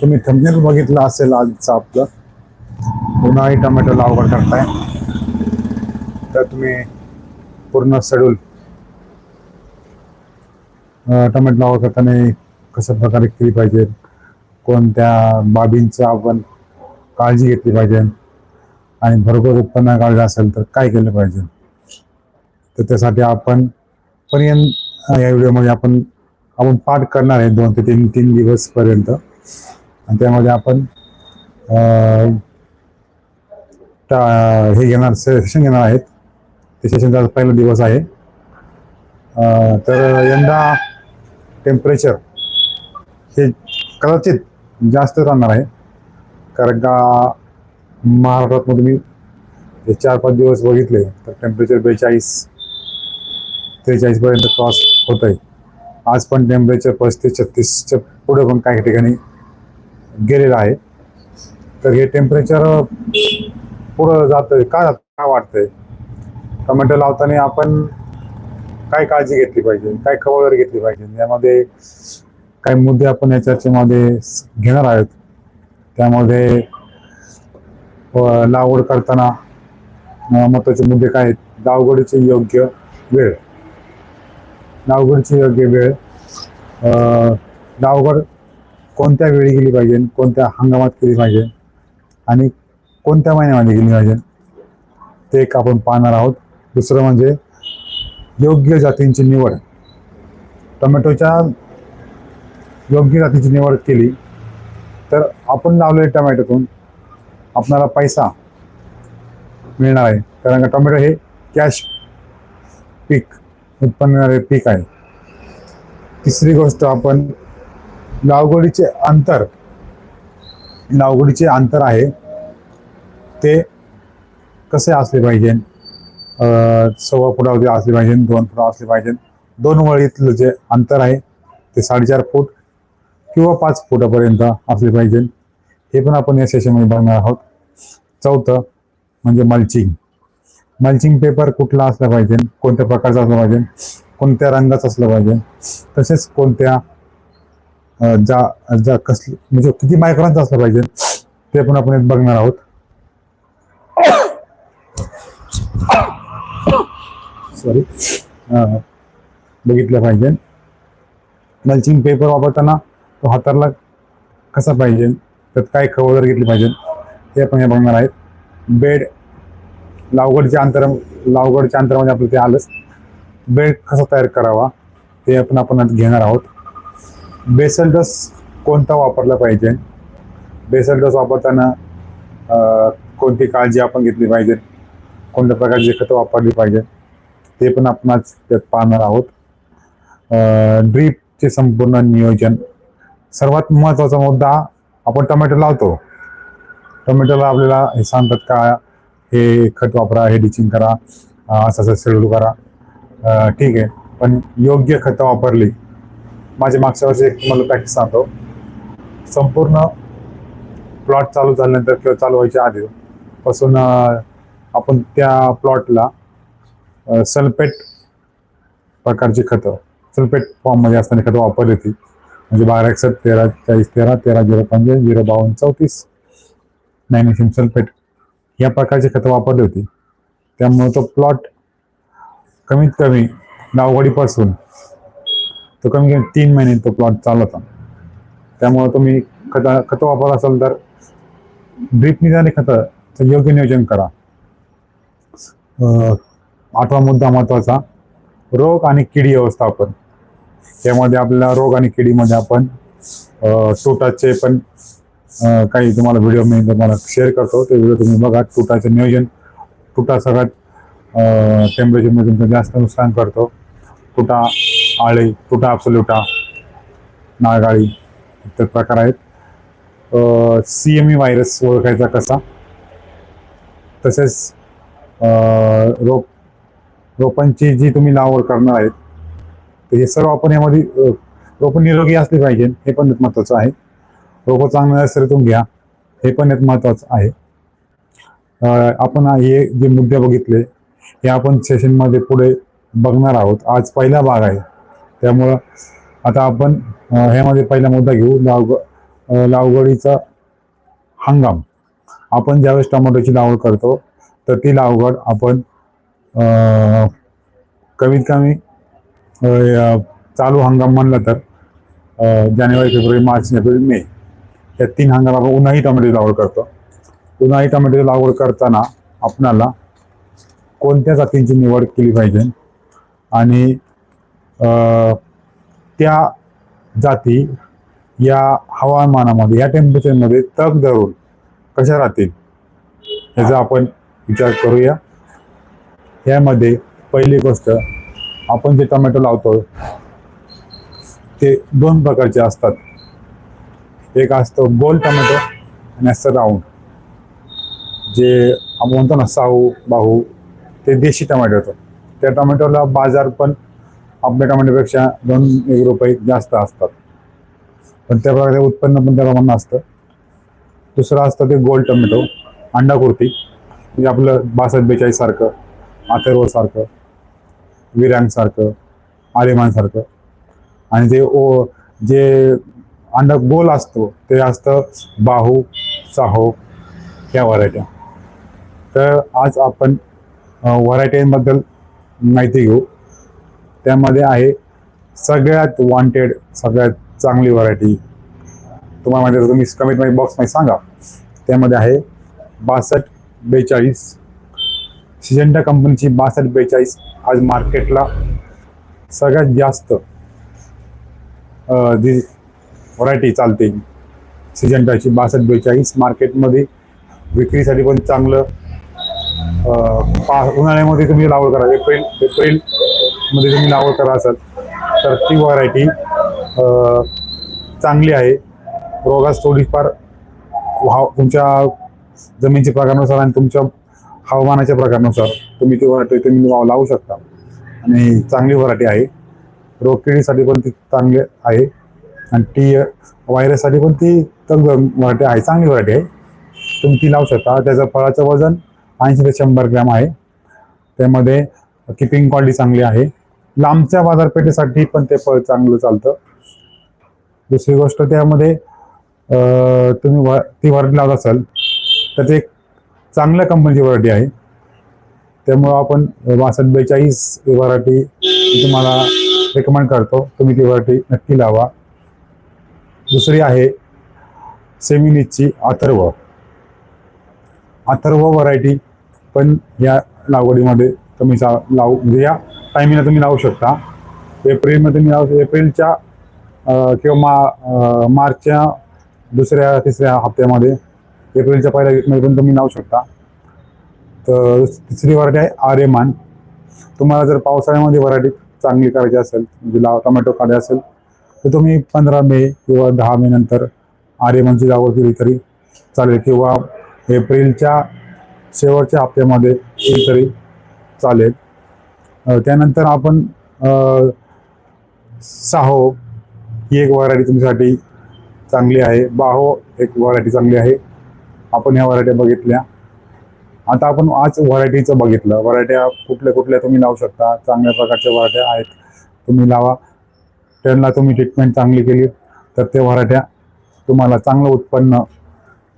तुम्ही थंबनेल बघितलं असेल आजचं आपलं. उन्हाळी टोमॅटो लागवड करताय. तर तुम्ही पूर्ण शेड्यूल टोमॅटो लागवड करताना कशा प्रकारे केली पाहिजे? कोणत्या बाबींचं आपण काळजी घेतली पाहिजे? आणि भरपूर उत्पन्न काढलं असेल तर काय केलं पाहिजे? तर त्यासाठी आपण पर्यंत या व्हिडिओमध्ये आपण आपण पाठ करणार आहे दोन ते तीन तीन दिवसपर्यंत आणि त्यामध्ये आपण टा- हे घेणार सेशन घेणार आहेत. ते सेशनचा पहिला दिवस आहे. तर यंदा टेम्परेचर हे कदाचित जास्त राहणार आहे. कारण का महाराष्ट्रात तुम्ही हे चार पाच दिवस बघितले तर टेम्परेचर बेचाळीस त्रेचाळीसपर्यंत क्रॉस होत आहे आज पण टेम्परेचर पस्तीस छत्तीसच्या पुढे पण काही ठिकाणी गेलेलं आहे. तर हे टेम्परेचर पुढं जातंय. का जात वाटतंय? टोमॅटो लावताना आपण काय काळजी घेतली पाहिजे? काय खबरदारी घेतली पाहिजे? यामध्ये काही मुद्दे आपण या चर्चेमध्ये घेणार आहोत. त्यामध्ये लागवड करताना महत्त्वाचे मुद्दे काय आहेत? लागवडीचे योग्य वेळ. लागवडीची योग्य वेळ. अ, लागवड कोणत्या वेळी गेली पाहिजे कोणत्या हंगामात केली पाहिजे आणि कोणत्या महिन्यामध्ये गेली पाहिजे ते एक आपण पाहणार आहोत. दुसरं म्हणजे योग्य जातींची निवड. टोमॅटोच्या योग्य जातीची निवड केली तर आपण लावलेले टोमॅटोतून आपणाला पैसा मिळणार आहे. कारण का टोमॅटो हे कॅश पीक उत्पन्न देणारे पीक आहे. तिसरी गोष्ट आपण लावगडीचे अंतर लावगडीचे अंतर आहे ते कसे असले पाहिजे? सव्वा फुटावरती असले पाहिजे दोन फुट असले पाहिजे. दोन वळीतलं जे अंतर आहे ते साडेचार फूट किंवा पाच फुटापर्यंत असले पाहिजे. हे पण आपण या सेशनमध्ये बघणार आहोत. चौथं म्हणजे मल्चिंग मल्चिंग पेपर कुठला असला पाहिजे? कोणत्या प्रकारचा असला पाहिजे? कोणत्या रंगाचा असला पाहिजे? तसेच कोणत्या जा जा कसली म्हणजे किती मायक्रॉनचा असला पाहिजे ते पण आपण बघणार आहोत. सॉरी बघितलं पाहिजे. मल्चिंग पेपर वापरताना तो हाताला कसा पाहिजे त्यात काय खबरदारी घेतली पाहिजे ते आपण हे बघणार आहेत. बेड लावगडच्या अंतर लावगडच्या अंतरामध्ये आपलं ते आलंच. बेड कसा तयार करावा ते आपण आपण घेणार आहोत. बेसल डस कोणता वापरला पाहिजे? बेसल डस वापरताना कोणती काळजी आपण घेतली पाहिजे? कोणत्या प्रकारची खतं वापरली पाहिजे? ते पण आपण आज त्यात पाहणार आहोत. ड्रीपचे संपूर्ण नियोजन. सर्वात महत्त्वाचा मुद्दा आपण टोमॅटो लावतो. टोमॅटोला आपल्याला हे सांगतात का हे खत वापरा हे डिचिंग करा असं असं शेड्यूल करा. ठीक आहे. पण योग्य खतं वापरली माझे मागच्या वर्षी एक तुम्हाला प्रॅक्टिस सांगतो. संपूर्ण प्लॉट चालू झाल्यानंतर किंवा चालू व्हायच्या आधी पासून आपण त्या प्लॉटला सल्फेट प्रकारची खतं सल्फेट फॉर्ममध्ये असताना खतं वापरली होती. म्हणजे बारा एकसठ तेरा चाळीस तेरा तेरा झिरो पंचे झिरो बावन्न चौतीस मॅग्नेशियम सल्फेट या प्रकारची खतं वापरली होती. त्यामुळं तो प्लॉट कमीत कमी नावगडीपासून तो कमी कमी तीन महिने तो प्लॉट चालवता त्यामुळं तुम्ही खता खतं वापरत असाल तर ड्रीप निघाले खतं योग्य नियोजन करा. आठवा मुद्दा महत्त्वाचा रोग आणि किडी व्यवस्थापन. यामध्ये आपल्याला रोग आणि किडीमध्ये आपण अं, टोटाचे पण काही तुम्हाला व्हिडिओ मी तुम्हाला शेअर करतो. ते व्हिडिओ तुम्ही बघा तुटाचं नियोजन तुटा सगळ्यात टेम्परेचरमध्ये तुमचं जास्त नुकसान करतो. तुटा आळे तुटा अप्सोल्युटा नागाळी इतर प्रकार आहेत. सी एम ई व्हायरस ओळखायचा कसा? तसेच रोप रोपांची जी तुम्ही लागवड करणार आहेत तर हे सर्व आपण यामध्ये रोपं निरोगी असली पाहिजे हे पण महत्त्वाचं आहे. रोपं चांगल्या नर्सरीतून घ्या हे पण एक महत्त्वाचं आहे. आपण हे जे मुद्दे बघितले हे आपण सेशनमध्ये पुढे बघणार आहोत. आज पहिला भाग आहे. त्यामुळं आता आपण ह्यामध्ये पहिला मुद्दा घेऊ लाव लावगडीचा लागवडीचा हंगाम. आपण ज्यावेळेस टोमॅटोची लागवड करतो तर ती लागवड आपण कमीत कमी चालू हंगाम म्हणलं तर जानेवारी फेब्रुवारी मार्च एप्रिल मे या तीन हंगाम आपण उन्हाळी टोमॅटोची लागवड करतो. उन्हाळी टोमॅटोची लागवड करताना आपणाला कोणत्या जातींची निवड केली पाहिजे? आणि त्या जाती या हवामानामध्ये या टेम्परेचरमध्ये तग धरून कशा राहतील? याचा आपण विचार करूया. यामध्ये पहिली गोष्ट आपण जे टोमॅटो लावतो ते दोन प्रकारचे असतात. एक असतं गोल टोमॅटो आणि असतं राऊंड जे आपण म्हणतो ना साऊ बाहू ते देशी टोमॅटो होतं त्या टोमॅटोला बाजार पण आपल्या टोमॅटोपेक्षा दोन एक रुपये जास्त असतात. पण त्या प्रकारे उत्पन्न पण त्या प्रमाणात असतं. दुसरं असतं ते गोल अंडा कुर्ती म्हणजे आपलं बासष्ट बेचाळीस सारखं अथर्व सारखं विरांगसारखं आर्यमानसारखं आणि ते ओ जे अंडा गोल असतो ते असतं बाहू साहो या व्हरायट्या. तर आज आपण व्हरायटींबद्दल माहिती घेऊ. त्यामध्ये आहे सगळ्यात वॉन्टेड सगळ्यात चांगली व्हरायटी तुम्हाला माहिती तुम्ही कमीत कमी बॉक्समध्ये सांगा. त्यामध्ये आहे बासष्ट बेचाळीस. सिजेंटा कंपनीची बासष्ट बेचाळीस आज मार्केटला सगळ्यात जास्त जी व्हरायटी चालते सिजेंटाची बासष्ट बेचाळीस मार्केटमध्ये विक्रीसाठी पण चांगलं पा उन्हाळ्यामध्ये तुम्ही लागवड करा एप्रिल एप्रिल मध्ये तुम्ही नावं करा असाल तर ती व्हरायटी चांगली आहे. रोगास थोडीफार भाव तुमच्या जमिनीच्या प्रकारानुसार आणि तुमच्या हवामानाच्या प्रकारानुसार तुम्ही ती व्हरायटी तुम्ही वाव लावू शकता. आणि चांगली व्हरायटी आहे. रोगकिडीसाठी पण ती चांगली आहे. आणि ती व्हायरससाठी पण ती तग व्हरायटी आहे चांगली व्हरायटी आहे. तुम्ही ती लावू शकता. त्याचं फळाचं वजन ऐंशी ते शंभर ग्रॅम आहे. त्यामध्ये किपिंग क्वालिटी चांगली आहे. लांबच्या बाजारपेठेसाठी पण ते फळ चांगलं चालतं. दुसरी गोष्ट त्यामध्ये तुम्ही वर ती व्हरायटी लावत असाल तर ते एक चांगल्या कंपनीची व्हरायटी आहे. त्यामुळं आपण बासष्ट बेचाळीस वरायटी व्हरायटी तुम्हाला रेकमेंड करतो. तुम्ही ती व्हरायटी नक्की लावा. दुसरी आहे सेमिनीची अथर्व. अथर्व व्हरायटी पण या लागवडीमध्ये तुम्ही सा लावू म्हणजे या टायमिंगला तुम्ही लावू शकता. एप्रिलमध्ये तुम्ही लावू एप्रिलच्या किंवा मा मार्चच्या दुसऱ्या तिसऱ्या हप्त्यामध्ये एप्रिलच्या पहिल्या वीकमध्ये पण तुम्ही लावू शकता. तर तिसरी व्हरायटी आहे आर्यमान. तुम्हाला जर पावसाळ्यामध्ये व्हरायटी चांगली करायची असेल म्हणजे लाव टोमॅटो काढायचे असेल तर तुम्ही पंधरा मे किंवा दहा मे नंतर आर्यमानची लागवड केली तरी चालेल किंवा एप्रिलच्या शेवटच्या हप्त्यामध्ये केली तरी चालेल. त्यानंतर आपण साहो ही एक व्हरायटी तुमच्यासाठी चांगली आहे. बाहो एक व्हरायटी चांगली आहे. आपण ह्या व्हरायट्या बघितल्या. आता आपण आज व्हरायटीचं बघितलं. व्हरायट्या कुठल्या कुठल्या तुम्ही लावू शकता. चांगल्या प्रकारच्या व्हरायट्या आहेत. तुम्ही लावा. त्यांना तुम्ही ट्रीटमेंट चांगली केली तर ते व्हरायट्या तुम्हाला चांगलं उत्पन्न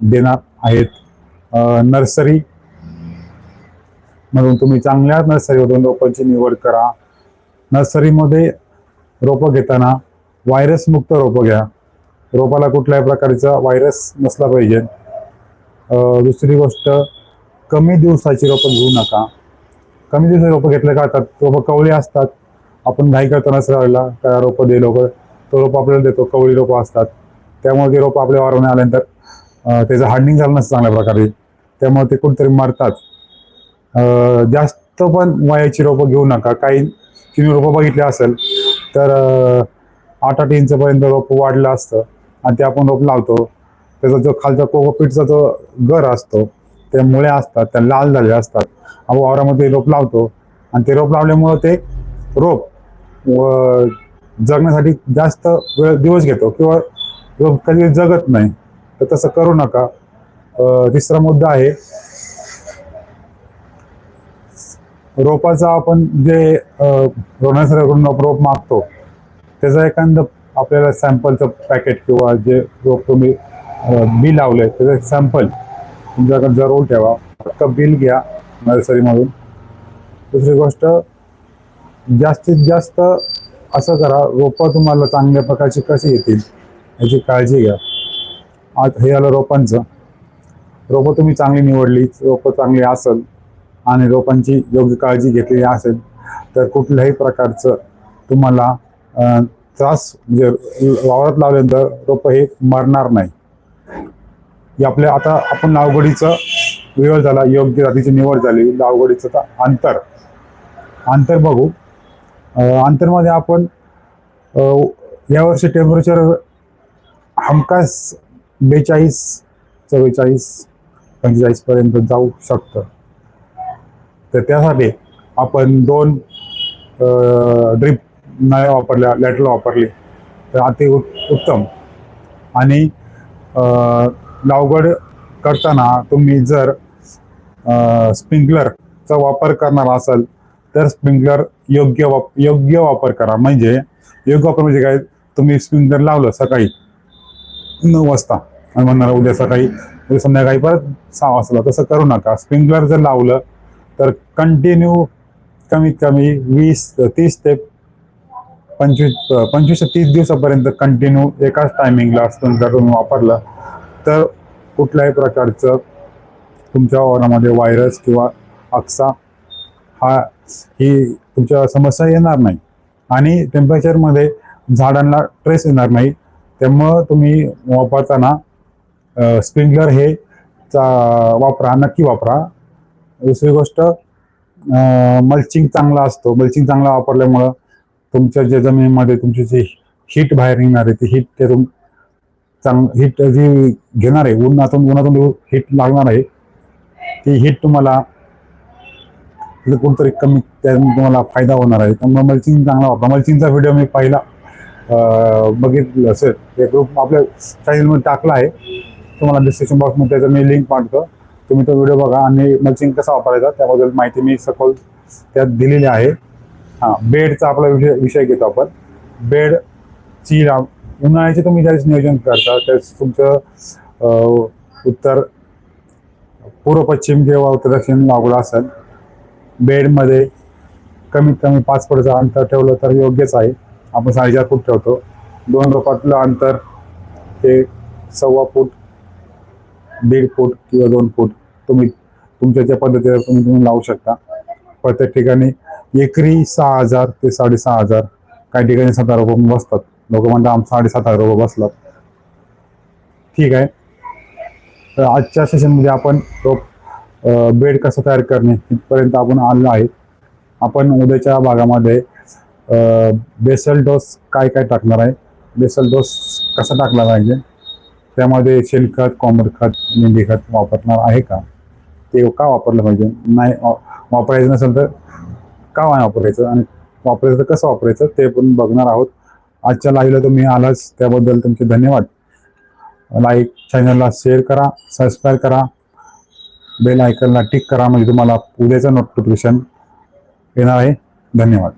देणार आहेत. नर्सरी म्हणून तुम्ही चांगल्या नर्सरीमधून रोपांची निवड करा. नर्सरीमध्ये रोपं घेताना व्हायरसमुक्त रोपं घ्या. रोपाला कुठल्याही प्रकारचा व्हायरस नसला पाहिजे. दुसरी गोष्ट कमी दिवसाची रोपं घेऊ नका. कमी दिवसाची रोपं घेतले का रोपं कवळी असतात. आपण घाई करताना सरळला त्या रोपं दे लोक तो रोप आपल्याला देतो कवळी रोपं असतात. त्यामुळे ते रोपं आपल्या वारवणे आल्यानंतर त्याचं हार्डनिंग झालं नसतं चांगल्या प्रकारे. त्यामुळे ते कुठेतरी मरतात. जास्त पण वयाची रोपं घेऊ नका. काही तुम्ही रोपं बघितली असेल तर आठ आठ इंचपर्यंत रोप वाढलं असतं आणि ते आपण रोप लावतो. त्याचा जो खालचा कोकोपीटचा जो गर असतो ते मुळे असतात त्या लाल झालेल्या असतात. आपण वावरामध्ये रोप लावतो आणि ते रोप लावल्यामुळं ते रोप व जगण्यासाठी जास्त वेळ दिवस घेतो किंवा रोप कधी जगत नाही. तर तसं करू नका. तिसरा मुद्दा आहे रोपाचा आपण जे रोपणासाठी रोप मागतो त्याचा एखादं आपल्याला सॅम्पलचं पॅकेट किंवा जे रोप तुम्ही बिल लावले लावलंय त्याचं एक सॅम्पल तुमच्याकडे जरूर ठेवा. फक्त बिल घ्या नर्सरीमधून. दुसरी गोष्ट जास्तीत जास्त असं करा रोपं तुम्हाला चांगल्या प्रकारची कशी येतील याची काळजी घ्या. आज हे आलं रोपांचं. रोपं तुम्ही चांगली निवडली रोपं चांगली असेल आणि रोपांची योग्य काळजी घेतलेली असेल तर कुठल्याही प्रकारचं तुम्हाला त्रास म्हणजे वावरात लावल्यानंतर रोपं हे मरणार नाही. हे आपल्या आता आपण लावगडीचं वेळ झाला योग्य जातीची निवड झाली लावगडीचं तर अंतर. अंतर बघू. अंतरमध्ये आपण यावर्षी टेम्परेचर हमखास बेचाळीस चव्वेचाळीस पंचेचाळीसपर्यंत जाऊ शकतं. तर त्यासाठी आपण दोन ड्रिप नळ्या वापरल्या लॅटरल वापरली. तर अति उत्तम. आणि लावगड लागवड करताना तुम्ही जर स्प्रिंकलरचा वापर करणार असाल तर स्प्रिंकलर योग्य वाप योग्य वापर करा. म्हणजे योग्य वापर म्हणजे काय? तुम्ही स्प्रिंकलर लावलं सकाळी नऊ वाजता. आणि म्हणणार उद्या सकाळी उद्या संध्याकाळी परत सहा वाजता. तसं करू नका. स्प्रिंकलर जर लावलं तर कंटिन्यू कमीत कमी वीस तीस ते पंचवीस पंचवीस ते तीस दिवसापर्यंत कंटिन्यू एकाच टायमिंगला स्प्रिंकलर तुम्ही वापरलं. तर कुठल्याही प्रकारचं तुमच्या ओरामध्ये व्हायरस किंवा अक्सा हा ही तुमच्या समस्या येणार नाही. आणि टेम्परेचरमध्ये झाडांना ट्रेस येणार नाही. त्यामुळं तुम्ही वापरताना स्प्रिंकलर हे चा- वापरा नक्की वापरा. दुसरी गोष्ट मल्चिंग चांगला असतो. मल्चिंग चांगला वापरल्यामुळं तुमच्या ज्या जमिनीमध्ये तुमची जी हीट बाहेर निघणार आहे ती हीट त्यातून चांग हीट जी घेणार आहे उन्हातून उन्हातून हीट लागणार आहे ती हीट तुम्हाला तिथे कमी त्यातून तुम्हाला फायदा होणार आहे. त्यामुळे मल्चिंग चांगला वापरा. मल्चिंगचा व्हिडिओ मी पाहिला बघितलं असेल. ते ग्रुप आपल्या चॅनलमध्ये टाकला आहे. तुम्हाला डिस्क्रिप्शन बॉक्समध्ये त्याचं मी लिंक पाठवतो. तुम्ही तो व्हिडिओ बघा. आणि मल्चिंग कसा वापरायचा त्याबद्दल माहिती मी सखोल त्यात दिलेली आहे. हां बेडचा आपला विषय विषय घेतो आपण. बेडची लांब उन्हाळ्याचे तुम्ही ज्यावेळेस नियोजन करता त्यावेळेस तुमचं उत्तर पूर्व पश्चिम किंवा उत्तर दक्षिण लागवड असेल. बेडमध्ये कमीत कमी पाच फुटाचं अंतर ठेवलं तर योग्यच आहे. आपण साडेचार फूट ठेवतो. दोन रोपातलं अंतर ते सव्वा फूट दीड फूट किंवा दोन फूट तुम्ही तुमच्या त्या पद्धतीने तुम्ही तुम्ही लावू शकता. प्रत्येक ठिकाणी एकरी सहा हजार ते साडेसहा हजार काही ठिकाणी सात हजार रुपये बसतात. लोक म्हणतात आम साडेसात हजार रुपये बसलात. ठीक आहे. तर आजच्या सेशनमध्ये आपण रोप बेड कसं तयार करणे इथपर्यंत आपण आलो आहे. आपण उद्याच्या भागामध्ये बेसल डोस काय काय टाकणार आहे? बेसल डोस कसा टाकला पाहिजे? त्यामध्ये शेणखत कॉमर खत मेंढी खत वापरणार आहे का? ते का वापरलं पाहिजे? नाही वापरायचं नसेल तर का नाही वापरायचं? आणि वापरायचं तर कसं वापरायचं? ते पण बघणार आहोत. आजच्या लाईव्हला तुम्ही आलाच. त्याबद्दल तुमचे धन्यवाद. लाईक चॅनलला शेअर करा सबस्क्राईब करा. बेल आयकनला टिक करा. म्हणजे तुम्हाला उद्याचं नोटिफिकेशन येणार आहे. धन्यवाद.